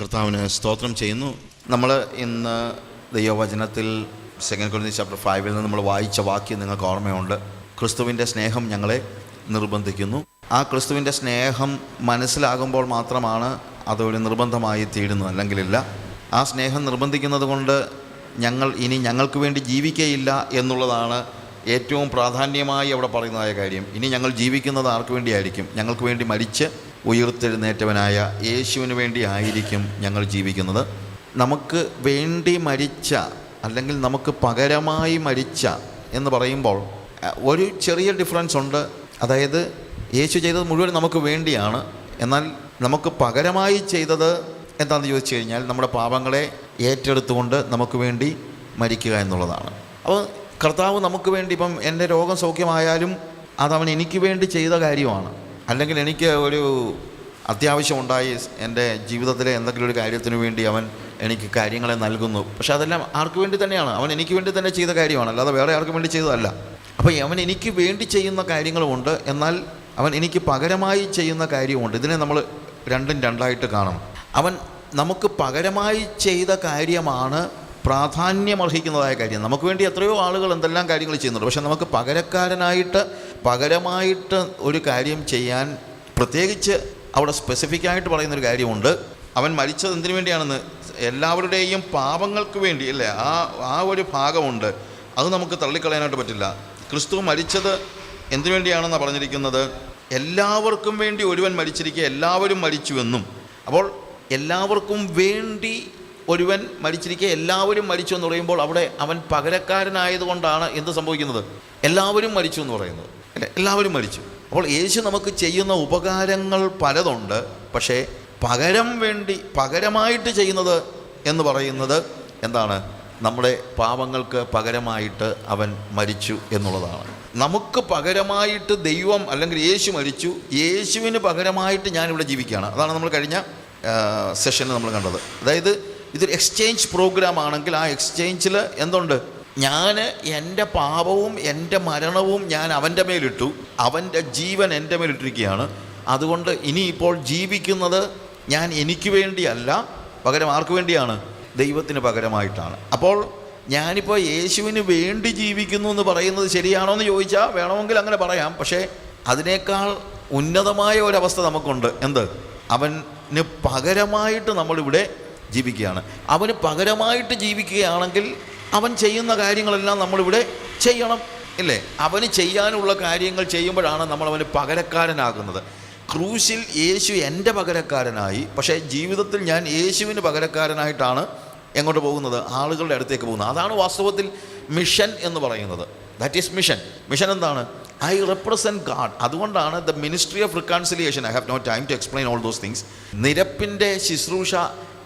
കർത്താവിന് സ്തോത്രം ചെയ്യുന്നു. നമ്മൾ ഇന്ന് ദൈവവചനത്തിൽ സെക്കൻഡ് കൊറിന്തി ചാപ്റ്റർ ഫൈവിൽ നിന്ന് നമ്മൾ വായിച്ച വാക്യം നിങ്ങൾക്ക് ഓർമ്മയുണ്ട്. ക്രിസ്തുവിന്റെ സ്നേഹം ഞങ്ങളെ നിർബന്ധിക്കുന്നു. ആ ക്രിസ്തുവിന്റെ സ്നേഹം മനസ്സിലാകുമ്പോൾ മാത്രമാണ് അതൊരു നിർബന്ധമായി തീരുന്നത്. അല്ലെങ്കിലില്ല. ആ സ്നേഹം നിർബന്ധിക്കുന്നത് കൊണ്ട് ഞങ്ങൾ ഇനി ഞങ്ങൾക്ക് വേണ്ടി ജീവിക്കയില്ല എന്നുള്ളതാണ് ഏറ്റവും പ്രാധാന്യമായി അവിടെ പറയുന്നതായ കാര്യം. ഇനി ഞങ്ങൾ ജീവിക്കുന്നത് ആർക്ക് വേണ്ടിയായിരിക്കും? ഞങ്ങൾക്ക് വേണ്ടി മരിച്ച് ഉയർത്തെഴുന്നേറ്റവനായ യേശുവിന് വേണ്ടി ആയിരിക്കും ഞങ്ങൾ ജീവിക്കുന്നത്. നമുക്ക് വേണ്ടി മരിച്ച അല്ലെങ്കിൽ നമുക്ക് പകരമായി മരിച്ച എന്ന് പറയുമ്പോൾ ഒരു ചെറിയ ഡിഫറൻസ് ഉണ്ട്. അതായത് യേശു ചെയ്തത് മുഴുവൻ നമുക്ക് വേണ്ടിയാണ്. എന്നാൽ നമുക്ക് പകരമായി ചെയ്തത് എന്താണെന്ന് ചോദിച്ചു കഴിഞ്ഞാൽ നമ്മുടെ പാപങ്ങളെ ഏറ്റെടുത്തുകൊണ്ട് നമുക്ക് വേണ്ടി മരിക്കുക എന്നുള്ളതാണ്. അപ്പോൾ കർത്താവ് നമുക്ക് വേണ്ടി ഇപ്പം എന്റെ രോഗം സൗഖ്യമായാലും അതവൻ എനിക്ക് വേണ്ടി ചെയ്ത കാര്യമാണ്. അല്ലെങ്കിൽ എനിക്ക് ഒരു അത്യാവശ്യമുണ്ടായി എന്റെ ജീവിതത്തിലെ എന്തെങ്കിലും ഒരു കാര്യത്തിന് വേണ്ടി അവൻ എനിക്ക് കാര്യങ്ങളെ നൽകുന്നു. പക്ഷേ അതെല്ലാം ആർക്ക് വേണ്ടി തന്നെയാണ്? അവൻ എനിക്ക് വേണ്ടി തന്നെ ചെയ്ത കാര്യമാണ്. അല്ലാതെ വേറെ ആർക്കും വേണ്ടി ചെയ്തതല്ല. അപ്പോൾ അവൻ എനിക്ക് വേണ്ടി ചെയ്യുന്ന കാര്യങ്ങളുമുണ്ട്. എന്നാൽ അവൻ എനിക്ക് പകരമായി ചെയ്യുന്ന കാര്യമുണ്ട്. ഇതിനെ നമ്മൾ രണ്ടും രണ്ടായിട്ട് കാണണം. അവൻ നമുക്ക് പകരമായി ചെയ്ത കാര്യമാണ് പ്രാധാന്യമർഹിക്കുന്നതായ കാര്യം. നമുക്ക് വേണ്ടി എത്രയോ ആളുകൾ എന്തെല്ലാം കാര്യങ്ങൾ ചെയ്യുന്നുണ്ട്. പക്ഷെ നമുക്ക് പകരക്കാരനായിട്ട് പകരമായിട്ട് ഒരു കാര്യം ചെയ്യാൻ പ്രത്യേകിച്ച് അവിടെ സ്പെസിഫിക്കായിട്ട് പറയുന്നൊരു കാര്യമുണ്ട്. അവൻ മരിച്ചത് എന്തിനു വേണ്ടിയാണെന്ന് എല്ലാവരുടെയും പാപങ്ങൾക്ക് വേണ്ടി അല്ലേ? ആ ആ ഒരു ഭാഗമുണ്ട്. അത് നമുക്ക് തള്ളിക്കളയാനായിട്ട് പറ്റില്ല. ക്രിസ്തു മരിച്ചത് എന്തിനു വേണ്ടിയാണെന്നാണ് പറഞ്ഞിരിക്കുന്നത്? എല്ലാവർക്കും വേണ്ടി ഒരുവൻ മരിച്ചിരിക്കുക എല്ലാവരും മരിച്ചുവെന്നും അപ്പോൾ എല്ലാവർക്കും വേണ്ടി ഒരുവൻ മരിച്ചിരിക്കുക എല്ലാവരും മരിച്ചു എന്ന് പറയുമ്പോൾ അവിടെ അവൻ പകരക്കാരനായതുകൊണ്ടാണ് എന്ത് സംഭവിക്കുന്നത്? എല്ലാവരും മരിച്ചു എന്ന് പറയുന്നത്. അല്ലേ? എല്ലാവരും മരിച്ചു. അപ്പോൾ യേശു നമുക്ക് ചെയ്യുന്ന ഉപകാരങ്ങൾ പലതുണ്ട്. പക്ഷേ പകരം വേണ്ടി പകരമായിട്ട് ചെയ്യുന്നത് എന്ന് പറയുന്നത് എന്താണ്? നമ്മുടെ പാപങ്ങൾക്ക് പകരമായിട്ട് അവൻ മരിച്ചു എന്നുള്ളതാണ്. നമുക്ക് പകരമായിട്ട് ദൈവം അല്ലെങ്കിൽ യേശു മരിച്ചു യേശുവിന് പകരമായിട്ട് ഞാനിവിടെ ജീവിക്കുകയാണ്. അതാണ് നമ്മൾ കഴിഞ്ഞ സെഷനിൽ നമ്മൾ കണ്ടത്. അതായത് ഇതൊരു എക്സ്ചേഞ്ച് പ്രോഗ്രാം ആണെങ്കിൽ ആ എക്സ്ചേഞ്ചിൽ എന്തുണ്ട്? ഞാൻ എന്റെ പാപവും എന്റെ മരണവും ഞാൻ അവന്റെ മേലിട്ടു. അവന്റെ ജീവൻ എന്റെ മേലിട്ടിരിക്കുകയാണ്. അതുകൊണ്ട് ഇനി ഇപ്പോൾ ജീവിക്കുന്നത് ഞാൻ എനിക്ക് വേണ്ടിയല്ല പകരം ആർക്ക് വേണ്ടിയാണ്? ദൈവത്തിന് പകരമായിട്ടാണ്. അപ്പോൾ ഞാനിപ്പോൾ യേശുവിന് വേണ്ടി ജീവിക്കുന്നു എന്ന് പറയുന്നത് ശരിയാണോ എന്ന് ചോദിച്ചാൽ വേണമെങ്കിൽ അങ്ങനെ പറയാം. പക്ഷേ അതിനേക്കാൾ ഉന്നതമായ ഒരവസ്ഥ നമുക്കുണ്ട്. എന്ത്? അവന് പകരമായിട്ട് നമ്മളിവിടെ ജീവിക്കുകയാണ്. അവന് പകരമായിട്ട് ജീവിക്കുകയാണെങ്കിൽ അവൻ ചെയ്യുന്ന കാര്യങ്ങളെല്ലാം നമ്മളിവിടെ ചെയ്യണം ഇല്ലേ? അവന് ചെയ്യാനുള്ള കാര്യങ്ങൾ ചെയ്യുമ്പോഴാണ് നമ്മൾ അവന് പകരക്കാരനാകുന്നത്. ക്രൂശിൽ യേശു എന്റെ പകരക്കാരനായി പക്ഷേ ജീവിതത്തിൽ ഞാൻ യേശുവിന് പകരക്കാരനായിട്ടാണ് എങ്ങോട്ട് പോകുന്നത്? ആളുകളുടെ അടുത്തേക്ക് പോകുന്നത്. അതാണ് വാസ്തവത്തിൽ മിഷൻ എന്ന് പറയുന്നത്. ദാറ്റ് ഈസ് മിഷൻ മിഷൻ എന്താണ്? ഐ റെപ്രസെന്റ് ഗാഡ് അതുകൊണ്ടാണ് the ministry of reconciliation I have no time to explain all those things നിരപ്പിന്റെ ശുശ്രൂഷ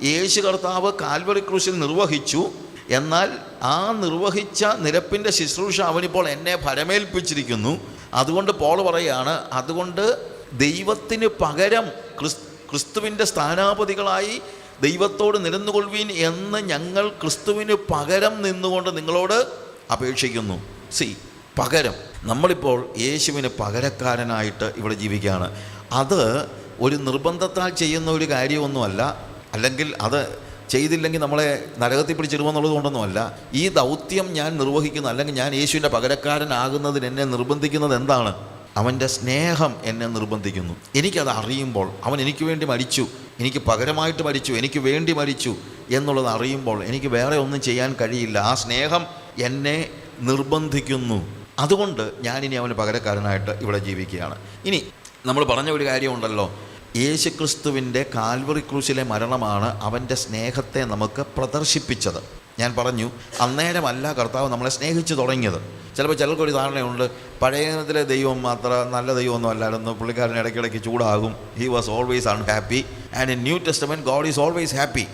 യേശു കർത്താവ് കാൽവറി ക്രൂശിൽ നിർവഹിച്ചു. എന്നാൽ ആ നിർവഹിച്ച നിരപ്പിന്റെ ശുശ്രൂഷ അവനിപ്പോൾ എന്നെ ഭരമേൽപ്പിച്ചിരിക്കുന്നു. അതുകൊണ്ട് പോൾ പറയാണ് അതുകൊണ്ട് ദൈവത്തിന് പകരം ക്രിസ് ക്രിസ്തുവിന്റെ സ്ഥാനാപതികളായി ദൈവത്തോട് നിരന്നുകൊള്ളുവീൻ എന്ന് ഞങ്ങൾ ക്രിസ്തുവിന് പകരം നിന്നുകൊണ്ട് നിങ്ങളോട് അപേക്ഷിക്കുന്നു. സി പകരം. നമ്മളിപ്പോൾ യേശുവിന് പകരക്കാരനായിട്ട് ഇവിടെ ജീവിക്കുകയാണ്. അത് ഒരു നിർബന്ധത്താൽ ചെയ്യുന്ന ഒരു കാര്യമൊന്നുമല്ല. അല്ലെങ്കിൽ അത് ചെയ്തില്ലെങ്കിൽ നമ്മളെ നരകത്തിൽ പിടിച്ചിടുമെന്നുള്ളത് കൊണ്ടൊന്നുമല്ല. ഈ ദൗത്യം ഞാൻ നിർവഹിക്കുന്ന. അല്ലെങ്കിൽ ഞാൻ യേശുവിന്റെ പകരക്കാരനാകുന്നതിന് എന്നെ നിർബന്ധിക്കുന്നത് എന്താണ്? അവന്റെ സ്നേഹം എന്നെ നിർബന്ധിക്കുന്നു. എനിക്കത് അറിയുമ്പോൾ അവൻ എനിക്ക് വേണ്ടി മരിച്ചു. എനിക്ക് പകരമായിട്ട് മരിച്ചു. എനിക്ക് വേണ്ടി മരിച്ചു എന്നുള്ളത് അറിയുമ്പോൾ എനിക്ക് വേറെ ഒന്നും ചെയ്യാൻ കഴിയില്ല. ആ സ്നേഹം എന്നെ നിർബന്ധിക്കുന്നു. അതുകൊണ്ട് ഞാനിനി അവന് പകരക്കാരനായിട്ട് ഇവിടെ ജീവിക്കുകയാണ്. ഇനി നമ്മൾ പറഞ്ഞ ഒരു കാര്യമുണ്ടല്ലോ. യേശുക്രിസ്തുവിന്റെ കാൽവറി ക്രൂശിലെ മരണമാണ് അവന്റെ സ്നേഹത്തെ നമുക്ക് പ്രദർശിപ്പിച്ചത്. ഞാൻ പറഞ്ഞു അന്നേരമല്ല കർത്താവ് നമ്മളെ സ്നേഹിച്ചു തുടങ്ങിയത്. ചിലപ്പോൾ ചിലർക്കൊരു ധാരണയുണ്ട് പഴയ നിയമത്തിലെ ദൈവം മാത്രം നല്ല ദൈവമൊന്നും അല്ലായിരുന്നു പുള്ളിക്കാരൻ ഇടയ്ക്കിടയ്ക്ക് ചൂടാകും. He was always unhappy and in new testament God is always happy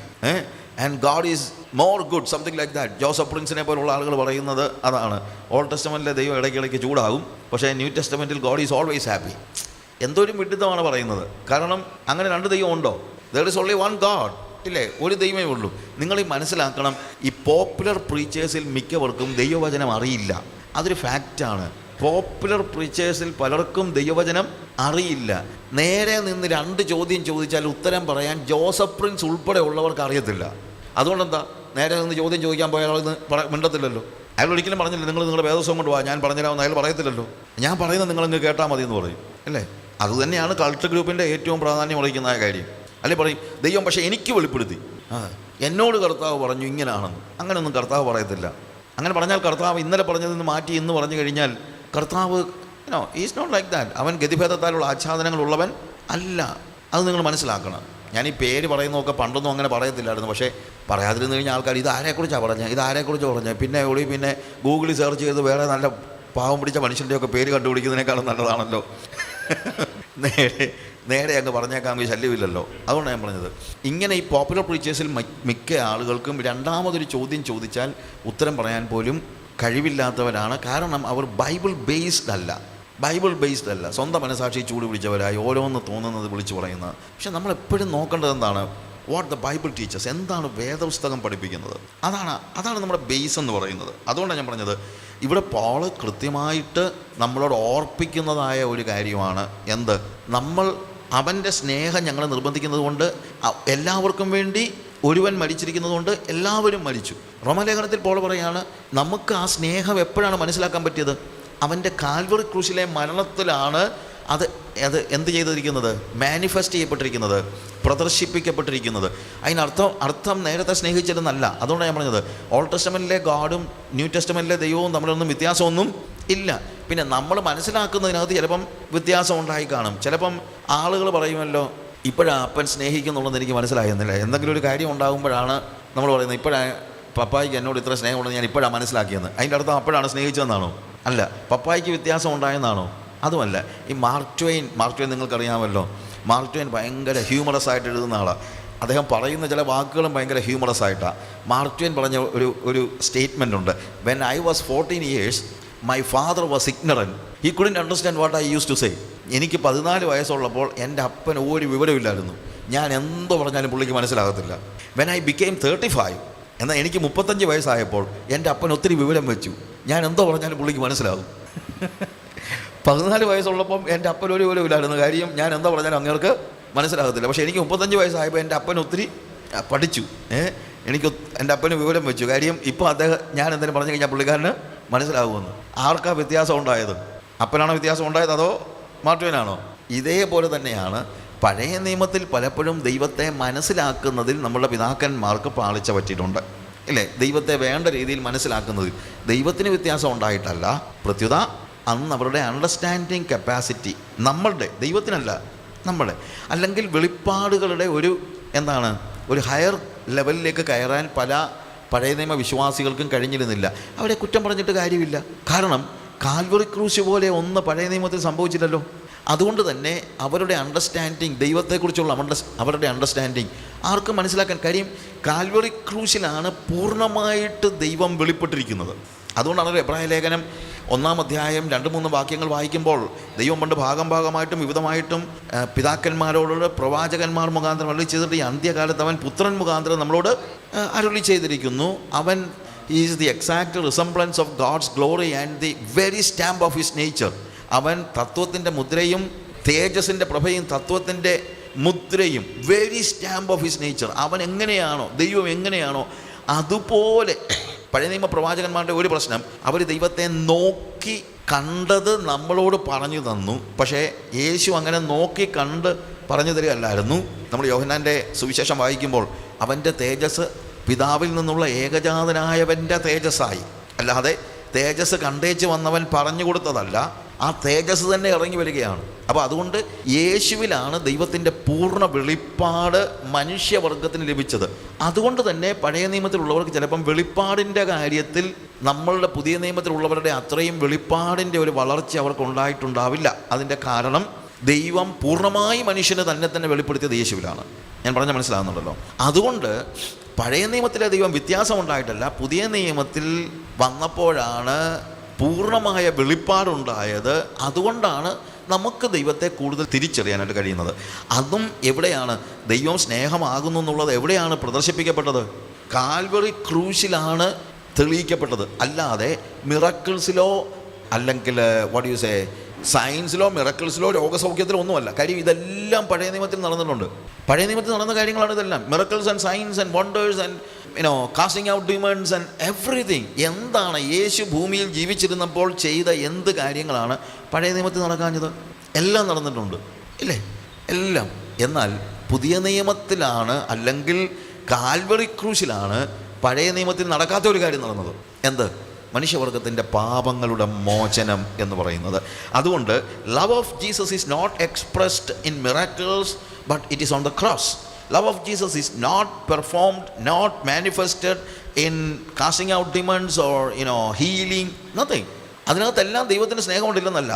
and God is more good something like that Joseph പ്രിൻസിനെ പോലുള്ള ആളുകൾ പറയുന്നത് അതാണ്. ഓൾഡ് ടെസ്റ്റമെന്റിലെ ദൈവം ഇടയ്ക്കിടയ്ക്ക് ചൂടാകും. പക്ഷേ ന്യൂ ടെസ്റ്റമെന്റിൽ ഗോഡ് ഈസ് ഓൾവേസ് ഹാപ്പി എന്തോരു വിഡിത്തമാണ് പറയുന്നത്. കാരണം അങ്ങനെ രണ്ട് ദൈവം ഉണ്ടോ? There is only one God ഇല്ലേ? ഒരു ദൈവമേ ഉള്ളൂ. നിങ്ങൾ ഈ മനസ്സിലാക്കണം ഈ പോപ്പുലർ പ്രീച്ചേഴ്സിൽ മിക്കവർക്കും ദൈവവചനം അറിയില്ല. അതൊരു ഫാക്റ്റാണ് പോപ്പുലർ പ്രീച്ചേഴ്സിൽ പലർക്കും ദൈവവചനം അറിയില്ല. നേരെ നിന്ന് രണ്ട് ചോദ്യം ചോദിച്ചാൽ ഉത്തരം പറയാൻ ജോസഫ് പ്രിൻസ് ഉൾപ്പെടെ ഉള്ളവർക്ക് അറിയത്തില്ല. അതുകൊണ്ടെന്താ? നേരെ നിന്ന് ചോദ്യം ചോദിക്കാൻ പോയ ആൾ മിണ്ടത്തില്ലല്ലോ. അയാൾ ഒരിക്കലും പറഞ്ഞില്ല നിങ്ങൾ നിങ്ങളുടെ വേദസ്വം കൊണ്ട് പോകാം ഞാൻ പറഞ്ഞില്ല അയാൾ പറയത്തില്ലല്ലോ. ഞാൻ പറയുന്നത് നിങ്ങളങ്ങ് കേട്ടാൽ മതി എന്ന് പറയും. അല്ലേ? അതുതന്നെയാണ് കൾട്ട് ഗ്രൂപ്പിന്റെ ഏറ്റവും പ്രാധാന്യം അറിയിക്കുന്ന കാര്യം. അല്ലെ പറയും? ദൈവം പക്ഷേ എനിക്ക് വെളിപ്പെടുത്തി. എന്നോട് കർത്താവ് പറഞ്ഞു ഇങ്ങനെയാണെന്ന് അങ്ങനെയൊന്നും കർത്താവ് പറയത്തില്ല. അങ്ങനെ പറഞ്ഞാൽ കർത്താവ് ഇന്നലെ പറഞ്ഞതിൽ നിന്ന് മാറ്റി ഇന്ന് പറഞ്ഞു കഴിഞ്ഞാൽ കർത്താവ് no is not like that അവൻ ഗതിഭേദത്താലുള്ള ആച്ഛാദനങ്ങളുള്ളവൻ അല്ല. അത് നിങ്ങൾ മനസ്സിലാക്കണം. ഞാൻ ഈ പേര് പറയുന്നതൊക്കെ പണ്ടൊന്നും അങ്ങനെ പറയത്തില്ലായിരുന്നു. പക്ഷേ പറയാതിരുന്നു കഴിഞ്ഞാൽ ആൾക്കാർ ഇത് ആരെക്കുറിച്ചാണ് പറഞ്ഞത് ഇത് ആരെക്കുറിച്ച് പറഞ്ഞത് പിന്നെ ഒളി പിന്നെ ഗൂഗിളിൽ സെർച്ച് ചെയ്ത് വേറെ നല്ല പാവം പിടിച്ച മനുഷ്യന്റെയൊക്കെ പേര് കണ്ടുപിടിക്കുന്നതിനേക്കാളും നല്ലതാണല്ലോ. നേരെ നേരെ അങ്ങ് പറഞ്ഞേക്കാൻ ശല്യമില്ലല്ലോ. അതുകൊണ്ടാണ് ഞാൻ പറഞ്ഞത്. ഇങ്ങനെ ഈ പോപ്പുലർ പ്രീച്ചേഴ്സിൽ മിക്ക ആളുകൾക്കും രണ്ടാമതൊരു ചോദ്യം ചോദിച്ചാൽ ഉത്തരം പറയാൻ പോലും കഴിവില്ലാത്തവരാണ്. കാരണം അവർ ബൈബിൾ ബേസ്ഡ് അല്ല. ബൈബിൾ ബേസ്ഡ് അല്ല. സ്വന്തം മനസാക്ഷി ചൂട് പിടിച്ചവരായി ഓരോന്ന് തോന്നുന്നത് വിളിച്ചു പറയുന്നത് പക്ഷെ നമ്മൾ എപ്പോഴും നോക്കേണ്ടത് എന്താണ്? വാട്ട് ദ ബൈബിൾ ടീച്ചേഴ്സ് എന്താണ് വേദപുസ്തകം പഠിപ്പിക്കുന്നത്? അതാണ് അതാണ് നമ്മുടെ ബേസ് എന്ന് പറയുന്നത്. അതുകൊണ്ടാണ് ഞാൻ പറഞ്ഞത്. ഇവിടെ പോൾ കൃത്യമായിട്ട് നമ്മളോട് ഓർപ്പിക്കുന്നതായ ഒരു കാര്യമാണ് എന്ത്? നമ്മൾ അവന്റെ സ്നേഹം ഞങ്ങളെ നിർബന്ധിക്കുന്നത് കൊണ്ട് എല്ലാവർക്കും വേണ്ടി ഒരുവൻ മരിച്ചിരിക്കുന്നത് കൊണ്ട് എല്ലാവരും മരിച്ചു. റോമലേഖനത്തിൽ പോൾ പറയാണ് നമുക്ക് ആ സ്നേഹം എപ്പോഴാണ് മനസ്സിലാക്കാൻ പറ്റിയത്? അവന്റെ കാൽവറി ക്രൂശിലെ മരണത്തിലാണ് അത് അത് എന്ത് ചെയ്തിരിക്കുന്നത്? മാനിഫെസ്റ്റ് ചെയ്യപ്പെട്ടിരിക്കുന്നത്. പ്രദർശിപ്പിക്കപ്പെട്ടിരിക്കുന്നത്. അതിനർത്ഥം അർത്ഥം നേരത്തെ സ്നേഹിച്ചിരുന്നല്ല. അതുകൊണ്ടാണ് ഞാൻ പറഞ്ഞത്. ഓൾഡ് ടെസ്റ്റമെന്റിലെ ഗാഡും ന്യൂ ടെസ്റ്റമെന്റിലെ ദൈവവും തമ്മിലൊന്നും വ്യത്യാസമൊന്നും ഇല്ല. പിന്നെ നമ്മൾ മനസ്സിലാക്കുന്നതിനകത്ത് ചിലപ്പം വ്യത്യാസം ഉണ്ടായി കാണും. ചിലപ്പം ആളുകൾ പറയുമല്ലോ ഇപ്പോഴാണ് അപ്പൻ സ്നേഹിക്കുന്നുള്ളത് എനിക്ക് മനസ്സിലായിരുന്നില്ല. എന്തെങ്കിലും ഒരു കാര്യം ഉണ്ടാകുമ്പോഴാണ് നമ്മൾ പറയുന്നത് ഇപ്പോഴാണ് പപ്പായിക്ക് എന്നോട് ഇത്ര സ്നേഹമുണ്ടെന്ന് ഞാൻ ഇപ്പോഴാണ് മനസ്സിലാക്കിയത് അതിന്റെ അർത്ഥം അപ്പോഴാണ് സ്നേഹിച്ചതെന്നാണോ? അല്ല പപ്പായിക്ക് വ്യത്യാസം ഉണ്ടായെന്നാണോ? അതുമല്ല ഈ മാർക്ക് ട്വെയിൻ മാർക്ക് ട്വെയിൻ നിങ്ങൾക്കറിയാമല്ലോ. മാർക്ക് ട്വെയിൻ ഭയങ്കര ഹ്യൂമറസ് ആയിട്ട് എഴുതുന്ന ആളാണ് അദ്ദേഹം പറയുന്ന ചില വാക്കുകളും ഭയങ്കര ഹ്യൂമറസ് ആയിട്ടാണ് മാർക്ക് ട്വെയിൻ പറഞ്ഞ ഒരു ഒരു സ്റ്റേറ്റ്മെന്റ് ഉണ്ട്. When I was fourteen years my father was ignorant he couldn't understand what I used to say എനിക്ക് പതിനാല് വയസ്സുള്ളപ്പോൾ എന്റെ അപ്പൻ ഒരു വിവരമില്ലായിരുന്നു ഞാൻ എന്തോ പറഞ്ഞാലും പുള്ളിക്ക് മനസ്സിലാകത്തില്ല. When I became thirty five എന്നാൽ എനിക്ക് മുപ്പത്തഞ്ച് വയസ്സായപ്പോൾ എന്റെ അപ്പൻ ഒത്തിരി വിവരം വെച്ചു. ഞാൻ എന്തോ പറഞ്ഞാലും പുള്ളിക്ക് മനസ്സിലാകും. പതിനാല് വയസ്സുള്ളപ്പം എന്റെ അപ്പൻ ഒരു ഇല്ലായിരുന്നു. കാര്യം ഞാൻ എന്താ പറഞ്ഞാലും അങ്ങേർക്ക് മനസ്സിലാകത്തില്ല. പക്ഷേ എനിക്ക് മുപ്പത്തഞ്ച് വയസ്സായപ്പോൾ എന്റെ അപ്പൻ ഒത്തിരി പഠിച്ചു. ഏ എനിക്ക് എന്റെ അപ്പന് വിവരം വെച്ചു. കാര്യം ഇപ്പോൾ അദ്ദേഹം ഞാൻ എന്തെങ്കിലും പറഞ്ഞു കഴിഞ്ഞാൽ പുള്ളിക്കാരന് മനസ്സിലാകുമെന്ന്. ആർക്കാ വ്യത്യാസം ഉണ്ടായത്? അപ്പനാണോ വ്യത്യാസം ഉണ്ടായത് അതോ മാർട്ടുവനാണോ ഇതേപോലെ തന്നെയാണ് പഴയ നിയമത്തിൽ പലപ്പോഴും ദൈവത്തെ മനസ്സിലാക്കുന്നതിൽ നമ്മുടെ പിതാക്കന്മാർക്ക് പാളിച്ച പറ്റിയിട്ടുണ്ട്. ഇല്ലേ? ദൈവത്തെ വേണ്ട രീതിയിൽ മനസ്സിലാക്കുന്നതിൽ ദൈവത്തിന് വ്യത്യാസം ഉണ്ടായിട്ടല്ല. പ്രത്യുത അന്ന് അവരുടെ അണ്ടർസ്റ്റാൻഡിങ് കപ്പാസിറ്റി നമ്മളുടെ ദൈവത്തിനല്ല നമ്മളെ. അല്ലെങ്കിൽ വെളിപ്പാടുകളുടെ ഒരു എന്താണ് ഒരു ഹയർ ലെവലിലേക്ക് കയറാൻ പല പഴയ നിയമ വിശ്വാസികൾക്കും കഴിഞ്ഞിരുന്നില്ല. അവരെ കുറ്റം പറഞ്ഞിട്ട് കാര്യമില്ല. കാരണം കാൽവറി ക്രൂശ് പോലെ ഒന്ന് പഴയ നിയമത്തിൽ സംഭവിച്ചില്ലല്ലോ. അതുകൊണ്ട് തന്നെ അവരുടെ അണ്ടർസ്റ്റാൻഡിങ് ദൈവത്തെക്കുറിച്ചുള്ള അവരുടെ അവരുടെ അണ്ടർസ്റ്റാൻഡിങ് ആർക്കും മനസ്സിലാക്കാൻ കാര്യം കാൽവറി ക്രൂശിലാണ് പൂർണമായിട്ട് ദൈവം വെളിപ്പെട്ടിരിക്കുന്നത്. അതുകൊണ്ടാണ് എബ്രായ ലേഖനം ഒന്നാം അധ്യായം രണ്ട് മൂന്ന് വാക്യങ്ങൾ വായിക്കുമ്പോൾ ദൈവം പണ്ട് ഭാഗം ഭാഗമായിട്ടും വിവിധമായിട്ടും പിതാക്കന്മാരോടുള്ള പിതാക്കന്മാരോട് പ്രവാചകന്മാർ മുഖാന്തരം അരുളി ചെയ്തിട്ട് ഈ അന്ത്യകാലത്ത് അവൻ പുത്രൻ മുഖാന്തരം നമ്മളോട് അരുളി ചെയ്തിരിക്കുന്നു. അവൻ is the exact resemblance of God's glory and the very stamp of his nature അവൻ തത്വത്തിന്റെ മുദ്രയും തേജസിന്റെ പ്രഭയും തത്വത്തിന്റെ മുദ്രയും very stamp of his nature അവൻ എങ്ങനെയാണോ ദൈവം എങ്ങനെയാണോ അതുപോലെ പഴയ നിയമ പ്രവാചകന്മാരുടെ ഒരു പ്രശ്നം അവർ ദൈവത്തെ നോക്കി കണ്ടത് നമ്മളോട് പറഞ്ഞു തന്നു. പക്ഷേ യേശു അങ്ങനെ നോക്കി കണ്ട് പറഞ്ഞു തരികയല്ലായിരുന്നു. നമ്മൾ യോഹന്നാന്റെ സുവിശേഷം വായിക്കുമ്പോൾ അവന്റെ തേജസ് പിതാവിൽ നിന്നുള്ള ഏകജാതനായവന്റെ തേജസ്സായി. അല്ലാതെ തേജസ് കണ്ടേച്ച് വന്നവൻ പറഞ്ഞു കൊടുത്തതല്ല. ആ തേജസ് തന്നെ ഇറങ്ങി വരികയാണ്. അപ്പോൾ അതുകൊണ്ട് യേശുവിലാണ് ദൈവത്തിന്റെ പൂർണ വെളിപ്പാട് മനുഷ്യവർഗത്തിന് ലഭിച്ചത്. അതുകൊണ്ട് തന്നെ പഴയ നിയമത്തിലുള്ളവർക്ക് ചിലപ്പം വെളിപ്പാടിന്റെ കാര്യത്തിൽ നമ്മളുടെ പുതിയ നിയമത്തിലുള്ളവരുടെ അത്രയും വെളിപ്പാടിന്റെ ഒരു വളർച്ച അവർക്ക് ഉണ്ടായിട്ടുണ്ടാവില്ല അതിന്റെ കാരണം ദൈവം പൂർണമായി മനുഷ്യന് തന്നെ തന്നെ വെളിപ്പെടുത്തിയത് യേശുവിലാണ്. ഞാൻ പറഞ്ഞ മനസ്സിലാകുന്നുണ്ടല്ലോ? അതുകൊണ്ട് പഴയ നിയമത്തിലെ ദൈവം വ്യത്യാസം ഉണ്ടായിട്ടല്ല. പുതിയ നിയമത്തിൽ വന്നപ്പോഴാണ് പൂർണമായ വെളിപ്പാടുണ്ടായത് അതുകൊണ്ടാണ് നമുക്ക് ദൈവത്തെ കൂടുതൽ തിരിച്ചറിയാനായിട്ട് കഴിയുന്നത്. അതും എവിടെയാണ്? ദൈവം സ്നേഹമാകുന്നു എന്നുള്ളത് എവിടെയാണ് പ്രദർശിപ്പിക്കപ്പെട്ടത്? കാൽവറി ക്രൂശിലാണ് തെളിയിക്കപ്പെട്ടത്. അല്ലാതെ മിറക്കിൾസിലോ അല്ലെങ്കിൽ വാട്ട് യു സേ സയൻസിലോ മിറക്കിൾസിലോ രോഗസൗഖ്യത്തിലോ ഒന്നുമല്ല. കാര്യം ഇതെല്ലാം പഴയ നിയമത്തിൽ നടന്നിട്ടുണ്ട്. പഴയ നിയമത്തിൽ നടന്ന കാര്യങ്ങളാണ് ഇതെല്ലാം. Miracles and signs and wonders and you know casting out demons and everything എന്താണ് യേശു ഭൂമിയിൽ ജീവിച്ചിരുന്നപ്പോൾ ചെയ്ത എന്ത് കാര്യങ്ങളാണ് പഴയ നിയമത്തിൽ നടക്കാഞ്ഞത്? എല്ലാം നടന്നിട്ടുണ്ട്. ഇല്ലേ? എല്ലാം. എന്നാൽ പുതിയ നിയമത്തിലാണ് അല്ലെങ്കിൽ കാൽവറി ക്രൂശിലാണ് പഴയ നിയമത്തിൽ നടക്കാത്ത ഒരു കാര്യം നടന്നത്. എന്ത്? മനുഷ്യവർഗത്തിന്റെ പാപങ്ങളുടെ മോചനം എന്ന് പറയുന്നത്. അതുകൊണ്ട് love of Jesus is not expressed in miracles but it is on the cross love of Jesus is not performed not manifested in casting out demons or you know healing nothing അതിനകത്തെല്ലാം ദൈവത്തിന്റെ സ്നേഹമുണ്ടില്ലെന്നല്ല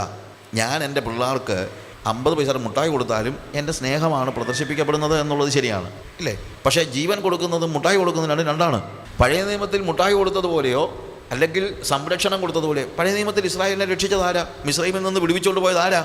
ഞാൻ എന്റെ പിള്ളേർക്ക് അമ്പത് പൈസയുടെ മുട്ടായി കൊടുത്താലും എന്റെ സ്നേഹമാണ് പ്രദർശിപ്പിക്കപ്പെടുന്നത് എന്നുള്ളത് ശരിയാണ് ഇല്ലേ? പക്ഷേ ജീവൻ കൊടുക്കുന്നതും മുട്ടായി കൊടുക്കുന്നതിനാണ് രണ്ടാണ്. പഴയ നിയമത്തിൽ മുട്ടായി കൊടുത്തതുപോലെയോ അല്ലെങ്കിൽ സംരക്ഷണം കൊടുത്തതുപോലെ പഴയ നിയമത്തിൽ ഇസ്രായേലിനെ രക്ഷിച്ചത് ആരാ? മിസ്രൈമിൽ നിന്ന് വിടുവിച്ചുകൊണ്ട് പോയത് ആരാ?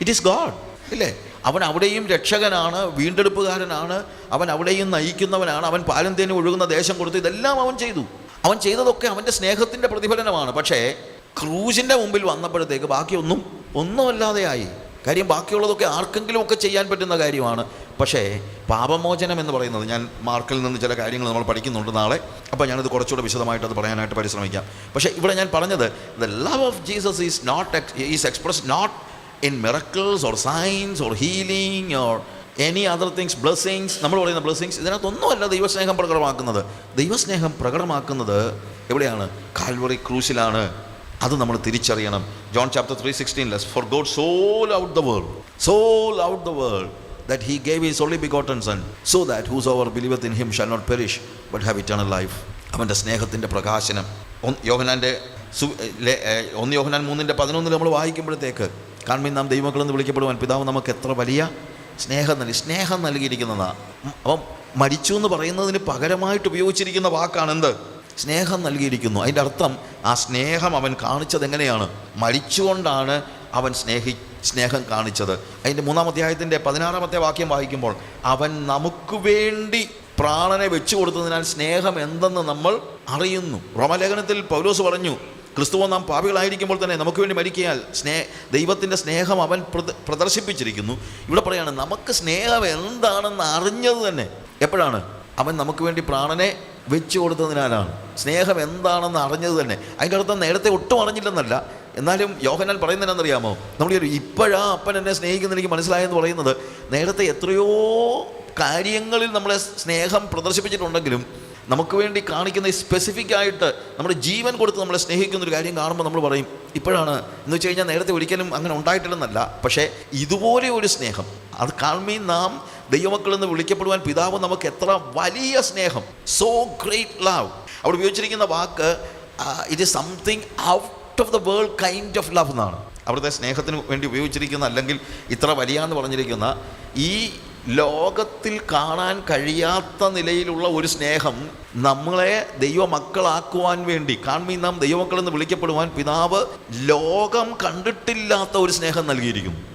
ഇറ്റ് ഈസ് ഗോഡ് ഇല്ലേ? അവൻ അവിടെയും രക്ഷകനാണ് വീണ്ടെടുപ്പുകാരനാണ് അവൻ അവിടെയും നയിക്കുന്നവനാണ് അവൻ പാലം തേനി ഒഴുകുന്ന ദേശം കൊടുത്തു ഇതെല്ലാം അവൻ ചെയ്തു. അവൻ ചെയ്തതൊക്കെ അവന്റെ സ്നേഹത്തിന്റെ പ്രതിഫലനമാണ്. പക്ഷേ ക്രൂശിന്റെ മുമ്പിൽ വന്നപ്പോഴത്തേക്ക് ബാക്കിയൊന്നും ഒന്നുമല്ലാതെയായി. കാര്യം ബാക്കിയുള്ളതൊക്കെ ആർക്കെങ്കിലും ഒക്കെ ചെയ്യാൻ പറ്റുന്ന കാര്യമാണ്. പക്ഷേ പാപമോചനം എന്ന് പറയുന്നത് ഞാൻ മാർക്കിൽ നിന്ന് ചില കാര്യങ്ങൾ നമ്മൾ പഠിക്കുന്നുണ്ട് നാളെ. അപ്പോൾ ഞാനത് കുറച്ചുകൂടെ വിശദമായിട്ട് അത് പറയാനായിട്ട് പരിശ്രമിക്കാം. പക്ഷേ ഇവിടെ ഞാൻ പറഞ്ഞത് the love of Jesus is not is express not in miracles or science or healing or any other things blessings നമ്മൾ പറയുന്ന ബ്ലെസ്സിങ്സ് ഇതിനകത്തൊന്നുമല്ല ദൈവസ്നേഹം പ്രകടമാക്കുന്നത്. ദൈവസ്നേഹം പ്രകടമാക്കുന്നത് എവിടെയാണ്? കാൽവറി ക്രൂശിലാണ്. അത് നമ്മൾ തിരിച്ചറിയണം. John chapter three sixteen less for God so loved the world so loved the world that he gave his only begotten son so that whosoever believeth in him shall not perish but have eternal life അവന്റെ സ്നേഹത്തിന്റെ പ്രകാശനം. യോഹനാന്റെ സു ഒന്ന് യോഹനാൻ മൂന്നിന്റെ പതിനൊന്നിൽ നമ്മൾ വായിക്കുമ്പോഴത്തേക്ക് കാണുമ്പോൾ നാം ദൈവമക്കളെന്ന് വിളിക്കപ്പെടുവാൻ പിതാവ് നമുക്ക് എത്ര വലിയ സ്നേഹം നൽകി സ്നേഹം നൽകിയിരിക്കുന്നതാണ് അപ്പം മരിച്ചു എന്ന് പറയുന്നതിന് പകരമായിട്ട് ഉപയോഗിച്ചിരിക്കുന്ന വാക്കാണ് എന്ത്? സ്നേഹം നൽകിയിരിക്കുന്നു. അതിന്റെ അർത്ഥം ആ സ്നേഹം അവൻ കാണിച്ചത് എങ്ങനെയാണ്? മരിച്ചുകൊണ്ടാണ് അവൻ സ്നേഹി സ്നേഹം കാണിച്ചത്. അതിന്റെ മൂന്നാം അധ്യായത്തിന്റെ പതിനാറാമത്തെ വാക്യം വായിക്കുമ്പോൾ അവൻ നമുക്ക് വേണ്ടി പ്രാണനെ വെച്ചു കൊടുത്തതിനാൽ സ്നേഹം എന്തെന്ന് നമ്മൾ അറിയുന്നു. റോമലേഖനത്തിൽ പൗലോസ് പറഞ്ഞു ക്രിസ്തുവ നാം പാപികളായിരിക്കുമ്പോൾ തന്നെ നമുക്ക് വേണ്ടി മരിക്കയാൽ സ്നേഹ ദൈവത്തിന്റെ സ്നേഹം അവൻ പ്രദർശിപ്പിച്ചിരിക്കുന്നു. ഇവിടെ പറയാണ് നമുക്ക് സ്നേഹം എന്താണെന്ന് അറിഞ്ഞത് തന്നെ. എപ്പോഴാണ്? അവൻ നമുക്ക് വേണ്ടി പ്രാണനെ വെച്ചു കൊടുത്തതിനാലാണ്. സ്നേഹം എന്താണെന്ന് അറിഞ്ഞത് തന്നെ. അതിന്റെ അർത്ഥം നേരത്തെ ഒട്ടും അറിഞ്ഞില്ലെന്നല്ല. എന്നാലും യോഹനാൽ പറയുന്നതിനെന്നറിയാമോ നമ്മൾ ഇപ്പോഴാ അപ്പൻ എന്നെ സ്നേഹിക്കുന്ന എനിക്ക് മനസ്സിലായെന്ന് പറയുന്നത് നേരത്തെ എത്രയോ കാര്യങ്ങളിൽ നമ്മളെ സ്നേഹം പ്രദർശിപ്പിച്ചിട്ടുണ്ടെങ്കിലും നമുക്ക് വേണ്ടി കാണിക്കുന്ന ഈ സ്പെസിഫിക് ആയിട്ട് നമ്മുടെ ജീവൻ കൊടുത്ത് നമ്മളെ സ്നേഹിക്കുന്ന ഒരു കാര്യം കാണുമ്പോൾ നമ്മൾ പറയും ഇപ്പോഴാണ്. എന്ന് വെച്ച് കഴിഞ്ഞാൽ നേരത്തെ ഒരിക്കലും അങ്ങനെ ഉണ്ടായിട്ടില്ലെന്നല്ല. പക്ഷേ ഇതുപോലെ ഒരു സ്നേഹം അത് കാണുമ്പോൾ നാം ദൈവമക്കളെന്ന് വിളിക്കപ്പെടുവാൻ പിതാവ് നമുക്ക് എത്ര വലിയ സ്നേഹം. സോ ഗ്രേറ്റ് ലവ് അവിടെ ഉപയോഗിച്ചിരിക്കുന്ന വാക്ക് it is something out of the world kind of love എന്നാണ്. അവിടുത്തെ സ്നേഹത്തിന് വേണ്ടി ഉപയോഗിച്ചിരിക്കുന്ന അല്ലെങ്കിൽ ഇത്ര വലിയ എന്ന് പറഞ്ഞിരിക്കുന്ന ഈ ലോകത്തിൽ കാണാൻ കഴിയാത്ത നിലയിലുള്ള ഒരു സ്നേഹം നമ്മളെ ദൈവമക്കളാക്കുവാൻ വേണ്ടി കാൺമീൻ നാം ദൈവമക്കളെന്ന് വിളിക്കപ്പെടുവാൻ പിതാവ് ലോകം കണ്ടിട്ടില്ലാത്ത ഒരു സ്നേഹം നൽകിയിരിക്കുന്നു.